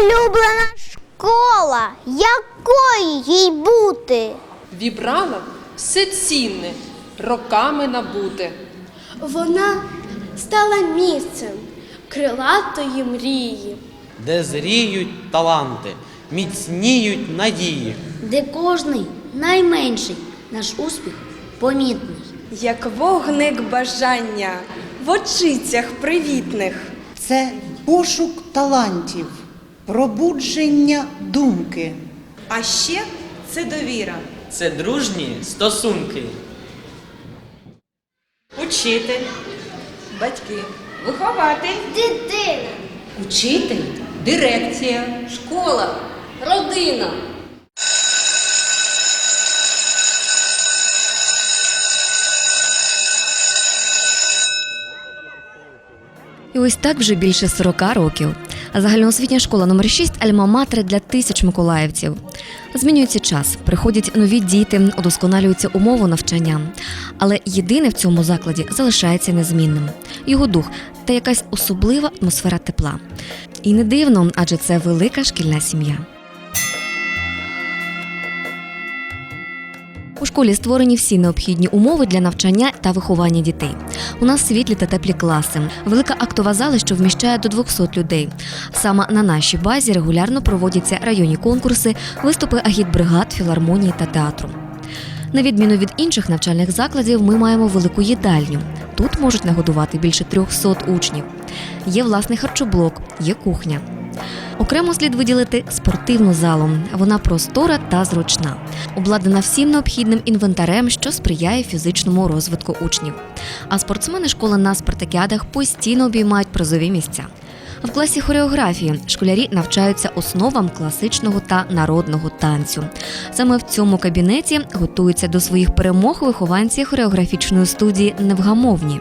улюблена школа. Якою їй бути? Вібрала все цінне, роками набуте. Вона стала місцем крилатої мрії, де зріють таланти, міцніють надії. де кожний найменший наш успіх помітний. як вогник бажання в очицях привітних. Це пошук талантів, пробудження думки. А ще це довіра. Це дружні стосунки. Учитель, батьки, вихователь. Дитина. Учитель, дирекція, школа, родина. І ось так вже більше 40 років. Загальноосвітня школа номер 6 Альма-Матер для тисяч миколаївців. Змінюється час, приходять нові діти, удосконалюються умови навчання. Але єдине в цьому закладі залишається незмінним його дух та якась особлива атмосфера тепла. І не дивно, адже це велика шкільна сім'я. У школі створені всі необхідні умови для навчання та виховання дітей. У нас світлі та теплі класи, велика актова зала, що вміщає до 200 людей. Саме на нашій базі регулярно проводяться районні конкурси, виступи агітбригад, філармонії та театру. На відміну від інших навчальних закладів, ми маємо велику їдальню. Тут можуть нагодувати більше 300 учнів. Є власний харчоблок, є кухня. Окремо слід виділити спортивну залу. Вона простора та зручна, обладнана всім необхідним інвентарем, що сприяє фізичному розвитку учнів. А спортсмени школи на спартакіадах постійно обіймають призові місця. В класі хореографії школярі навчаються основам класичного та народного танцю. Саме в цьому кабінеті готуються до своїх перемог вихованці хореографічної студії Невгамовні.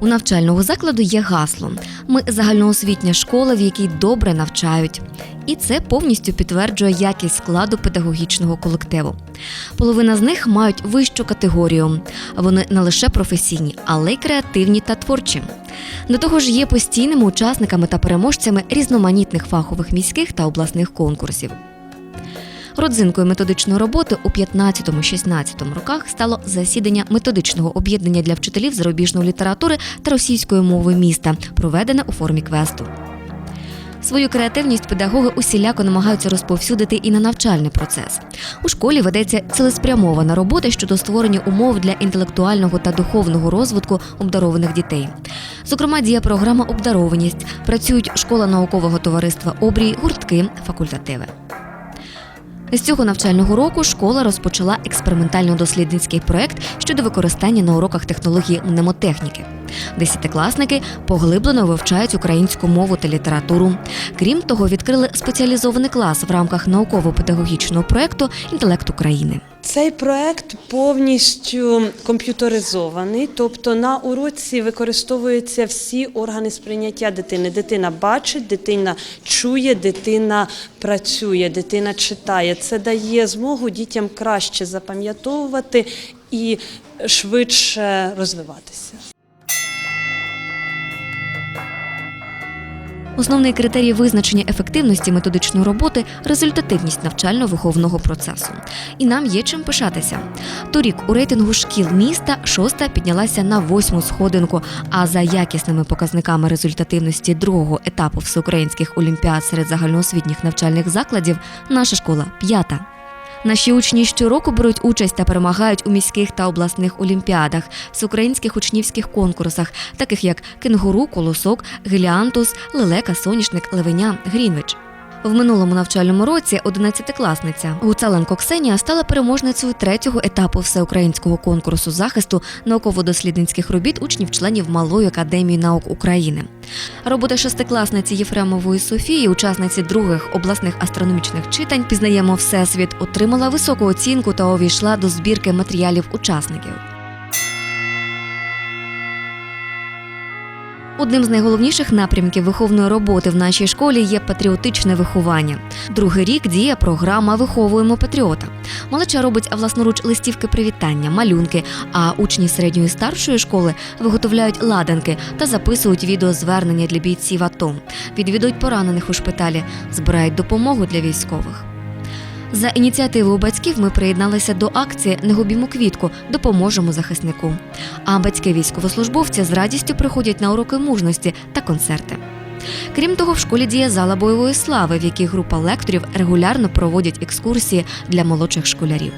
У навчального закладу є гасло. Ми загальноосвітня школа, в якій добре навчають. І це повністю підтверджує якість складу педагогічного колективу. Половина з них мають вищу категорію. Вони не лише професійні, але й креативні та творчі. До того ж, є постійними учасниками та переможцями різноманітних фахових міських та обласних конкурсів. Родзинкою методичної роботи у 15-16 роках стало засідання методичного об'єднання для вчителів зарубіжної літератури та російської мови міста, проведене у формі квесту. Свою креативність педагоги усіляко намагаються розповсюдити і на навчальний процес. У школі ведеться цілеспрямована робота щодо створення умов для інтелектуального та духовного розвитку обдарованих дітей. Зокрема, діє програма Обдарованість, працюють школа наукового товариства Обрій, гуртки, факультативи. З цього навчального року школа розпочала експериментально-дослідницький проект щодо використання на уроках технології мнемотехніки. Десятикласники поглиблено вивчають українську мову та літературу. Крім того, відкрили спеціалізований клас в рамках науково-педагогічного проекту Інтелект України. Цей проект повністю комп'ютеризований, тобто на уроці використовуються всі органи сприйняття дитини. Дитина бачить, дитина чує, дитина працює, дитина читає. Це дає змогу дітям краще запам'ятовувати і швидше розвиватися. Основний критерій визначення ефективності методичної роботи результативність навчально-виховного процесу. І нам є чим пишатися. Торік у рейтингу шкіл міста шоста піднялася на восьму сходинку. А за якісними показниками результативності другого етапу всеукраїнських олімпіад серед загальноосвітніх навчальних закладів наша школа п'ята. Наші учні щороку беруть участь та перемагають у міських та обласних олімпіадах, всеукраїнських учнівських конкурсах, таких як Кенгуру, Колосок, Геліантус, Лелека, Соняшник, Левеня, Грінвич. В минулому навчальному році 11-класниця Гуцаленко Ксенія стала переможницею третього етапу всеукраїнського конкурсу захисту науково-дослідницьких робіт учнів-членів Малої академії наук України. Робота шестикласниці Єфремової Софії, учасниці других обласних астрономічних читань, пізнаємо всесвіт, отримала високу оцінку та увійшла до збірки матеріалів учасників. Одним з найголовніших напрямків виховної роботи в нашій школі є патріотичне виховання. Другий рік діє програма Виховуємо патріота. Малеча робить власноруч листівки привітання, малюнки, а учні середньої старшої школи виготовляють ладанки та записують відеозвернення для бійців АТО, відвідують поранених у шпиталі, збирають допомогу для військових. За ініціативою батьків ми приєдналися до акції Не губімо квітку, допоможемо захиснику. А батьки військовослужбовці з радістю приходять на уроки мужності та концерти. Крім того, в школі діє зала бойової слави, в якій група лекторів регулярно проводять екскурсії для молодших школярів.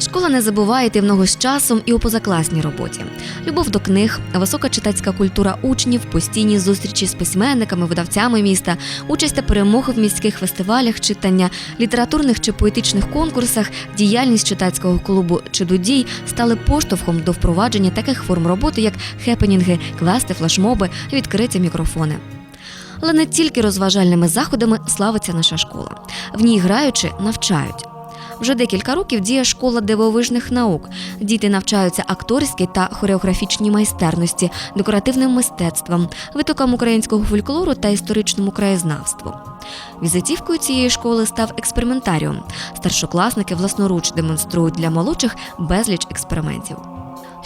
Школа не забуває йти з часом і у позакласній роботі. Любов до книг, висока читацька культура учнів, постійні зустрічі з письменниками, видавцями міста, участь та перемоги в міських фестивалях, читання, літературних чи поетичних конкурсах, діяльність читацького клубу чи дудій стали поштовхом до впровадження таких форм роботи, як хепенінги, квести, флешмоби, відкриті мікрофони. Але не тільки розважальними заходами славиться наша школа. В ній граючи, навчають. Вже декілька років діє школа дивовижних наук. Діти навчаються акторській та хореографічній майстерності, декоративним мистецтвам, витокам українського фольклору та історичному краєзнавству. Візитівкою цієї школи став експериментаріум. Старшокласники власноруч демонструють для молодших безліч експериментів.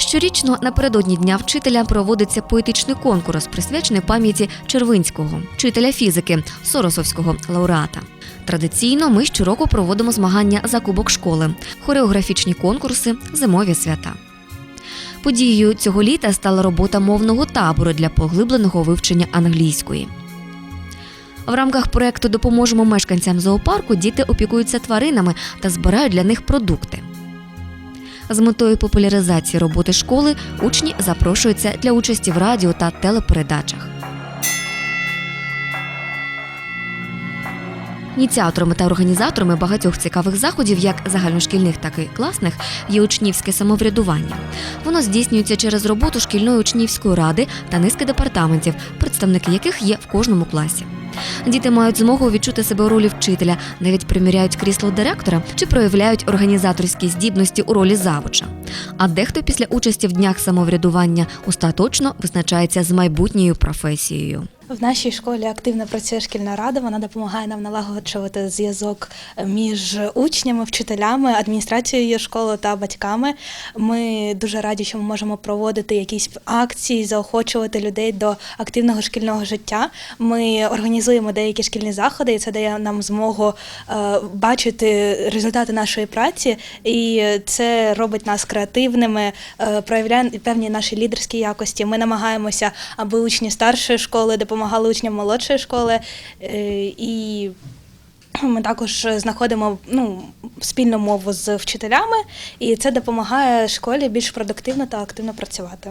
Щорічно напередодні дня вчителя проводиться поетичний конкурс, присвячений пам'яті Червинського, вчителя фізики, Соросовського лауреата. Традиційно ми щороку проводимо змагання за кубок школи, хореографічні конкурси, зимові свята. Подією цього літа стала робота мовного табору для поглибленого вивчення англійської. В рамках проекту Допоможемо мешканцям зоопарку діти опікуються тваринами та збирають для них продукти. З метою популяризації роботи школи учні запрошуються для участі в радіо та телепередачах. Ініціаторами та організаторами багатьох цікавих заходів, як загальношкільних, так і класних, є учнівське самоврядування. Воно здійснюється через роботу шкільної учнівської ради та низки департаментів, представники яких є в кожному класі. Діти мають змогу відчути себе у ролі вчителя, навіть приміряють крісло директора чи проявляють організаторські здібності у ролі завуча. А дехто після участі в днях самоврядування остаточно визначається з майбутньою професією. В нашій школі активно працює шкільна рада. Вона допомагає нам налагоджувати зв'язок між учнями, вчителями, адміністрацією школи та батьками. Ми дуже раді, що ми можемо проводити якісь акції, заохочувати людей до активного шкільного життя. Ми організуємо деякі шкільні заходи, і це дає нам змогу е, бачити результати нашої праці, і це робить нас креативними, е, проявляє певні наші лідерські якості. Ми намагаємося, аби учні старшої школи допомагали учням молодшої школи. е, І ми також знаходимо ну, спільну мову з вчителями, і це допомагає школі більш продуктивно та активно працювати.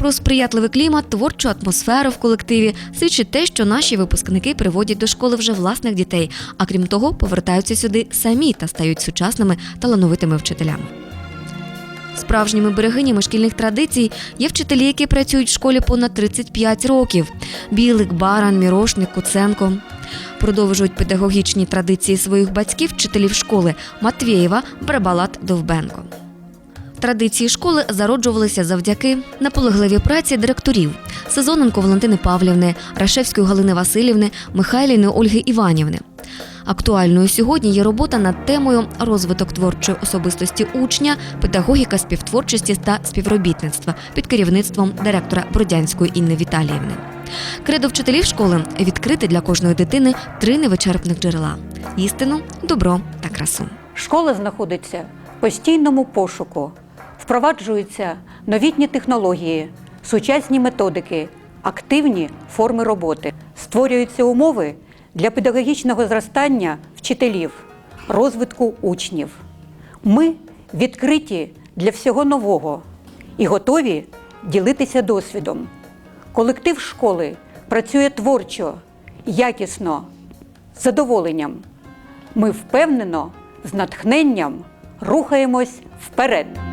Про сприятливий клімат, творчу атмосферу в колективі свідчить те, що наші випускники приводять до школи вже власних дітей, а крім того, повертаються сюди самі та стають сучасними талановитими вчителями. Справжніми берегинями шкільних традицій є вчителі, які працюють в школі понад 35 років: Білик, Баран, Мірошник, Куценко. Продовжують педагогічні традиції своїх батьків, вчителів школи Матвєєва, Брабалат, Довбенко. Традиції школи зароджувалися завдяки наполегливій праці директорів Сезоненко Валентини Павлівни, Рашевської Галини Васильівни, Михайліни Ольги Іванівни. Актуальною сьогодні є робота над темою розвиток творчої особистості учня, педагогіка співтворчості та співробітництва під керівництвом директора Бродянської Інни Віталіївни. Кредо вчителів школи відкрити для кожної дитини три невичерпних джерела: істину, добро та красу. Школа знаходиться в постійному пошуку, впроваджуються новітні технології, сучасні методики, активні форми роботи, створюються умови для педагогічного зростання вчителів, розвитку учнів. Ми відкриті для всього нового і готові ділитися досвідом. Колектив школи працює творчо, якісно, з задоволенням. Ми впевнено, з натхненням рухаємось вперед.